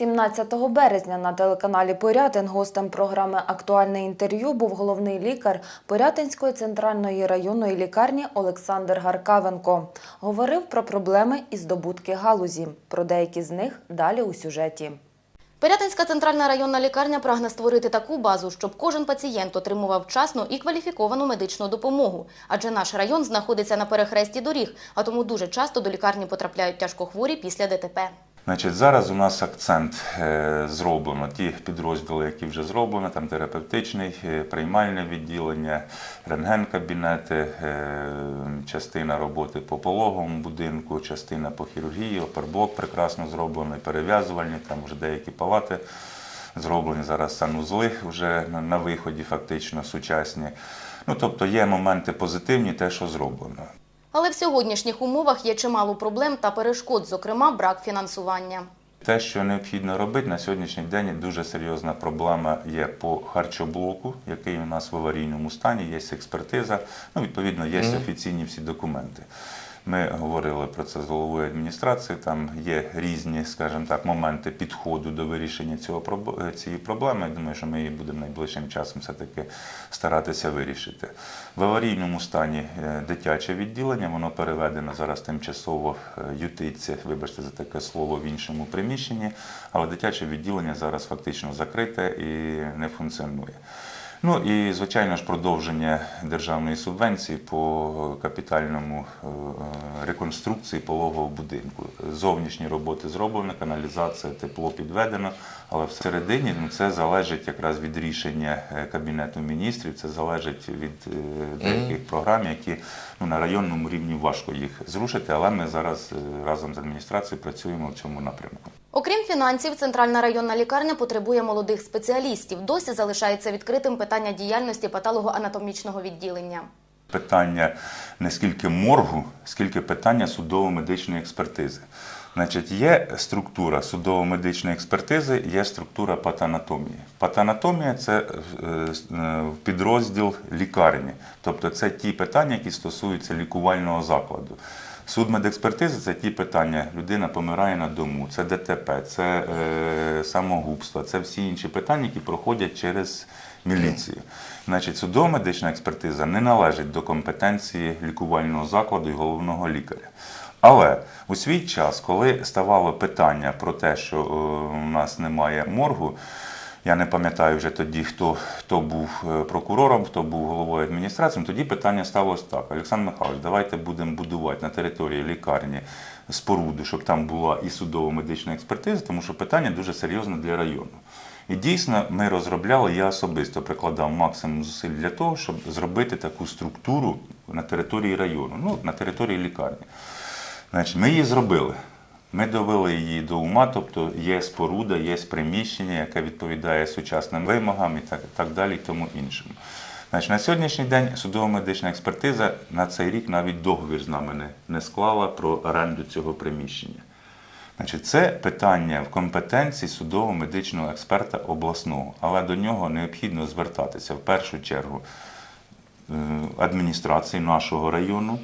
17 березня на телеканалі Порятин гостем програми Актуальне інтерв'ю був головний лікар Порятинської центральної районної лікарні Олександр Гаркавенко. Говорив про проблеми і здобутки галузі. Про деякі з них далі у сюжеті. Пирятинська центральна районна лікарня прагне створити таку базу, щоб кожен пацієнт отримував вчасну і кваліфіковану медичну допомогу. Адже наш район знаходиться на перехресті доріг, а тому дуже часто до лікарні потрапляють тяжкохворі після ДТП. Значить, зараз у нас акцент е, зроблено. Ті підрозділи, які вже зроблені, там терапевтичний, е, приймальне відділення, рентген-кабінети, е, частина роботи по пологовому будинку, частина по хірургії, оперблок прекрасно зроблений, перев'язувальні, там вже деякі палати зроблені. Зараз санузли вже на, виході, фактично сучасні. Ну, тобто є моменти позитивні, те, що зроблено. Але в сьогоднішніх умовах є чимало проблем та перешкод, зокрема брак фінансування. Те, що необхідно робити на сьогоднішній день, дуже серйозна проблема є по харчоблоку, який у нас в аварійному стані, є експертиза. Ну, відповідно, є офіційні всі документи. Ми говорили про це з головою адміністрації. Там є різні, скажімо так, моменти підходу до вирішення цього цієї проблеми. Я думаю, що ми її будемо найближчим часом все-таки старатися вирішити. В аварійному стані е, дитяче відділення, воно переведено зараз тимчасово е, ютиться, вибачте за таке слово в іншому приміщенні, але дитяче відділення зараз фактично закрите і не функціонує. Ну і звичайно ж продовження державної субвенції по капітальному е, реконструкції пологового будинку. Зовнішні роботи зроблені, каналізація, тепло підведено, але всередині ну, це залежить якраз від рішення е, кабінету міністрів. Це залежить від е, деяких програм, які ну, на районному рівні важко їх зрушити. Але ми зараз е, разом з адміністрацією працюємо в цьому напрямку. Окрім фінансів, центральна районна лікарня потребує молодих спеціалістів. Досі залишається відкритим питання діяльності патологоанатомічного відділення. питання не скільки моргу, скільки питання судово-медичної експертизи. Значить, є структура судово-медичної експертизи, є структура патанатомії. Патанатомія це е, е, підрозділ лікарні, тобто це ті питання, які стосуються лікувального закладу. Судмедекспертиза це ті питання, людина помирає на дому, це ДТП, це е, самогубство, це всі інші питання, які проходять через міліцію. Значить, судово-медична експертиза не належить до компетенції лікувального закладу і головного лікаря. Але у свій час, коли ставало питання про те, що е, у нас немає моргу, я не пам'ятаю вже тоді, хто, хто був е, прокурором, хто був головою адміністрації. Тоді питання ставилось так: Олександр Михайлович, давайте будемо будувати на території лікарні споруду, щоб там була і судово-медична експертиза, тому що питання дуже серйозне для району. І дійсно ми розробляли, я особисто прикладав максимум зусиль для того, щоб зробити таку структуру на території району, ну, на території лікарні. Значить, ми її зробили. Ми довели її до ума, тобто є споруда, є приміщення, яке відповідає сучасним вимогам і так, так далі, і тому іншому. Значить, на сьогоднішній день судово-медична експертиза на цей рік навіть договір з нами не, не склала про оренду цього приміщення. Значить, це питання в компетенції судово-медичного експерта обласного, але до нього необхідно звертатися в першу чергу е, адміністрації нашого району.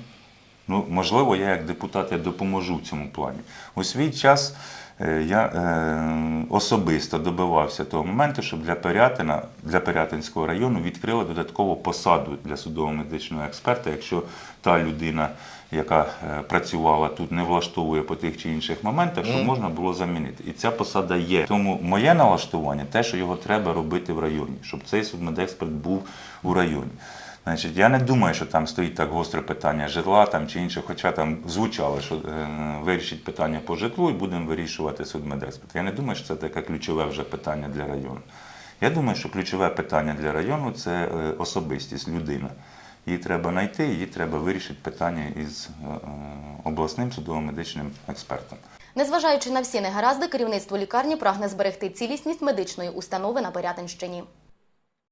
Ну, можливо, я як депутат я допоможу в цьому плані. У свій час е, я е, особисто добивався того моменту, щоб для Пирятина, для Пирятинського району відкрили додаткову посаду для судово-медичного експерта, якщо та людина, яка е, працювала тут, не влаштовує по тих чи інших моментах, щоб можна було замінити. І ця посада є. Тому моє налаштування те, що його треба робити в районі, щоб цей судмедексперт був у районі. Значить, я не думаю, що там стоїть так гостре питання житла там чи інше, хоча там звучало, що е, вирішить питання по житлу і будемо вирішувати судмедексперт. Я не думаю, що це таке ключове вже питання для району. Я думаю, що ключове питання для району це е, особистість, людина. Її треба знайти, її треба вирішити питання із е, е, обласним судово-медичним експертом. Незважаючи на всі негаразди, керівництво лікарні прагне зберегти цілісність медичної установи на Пирятинщині.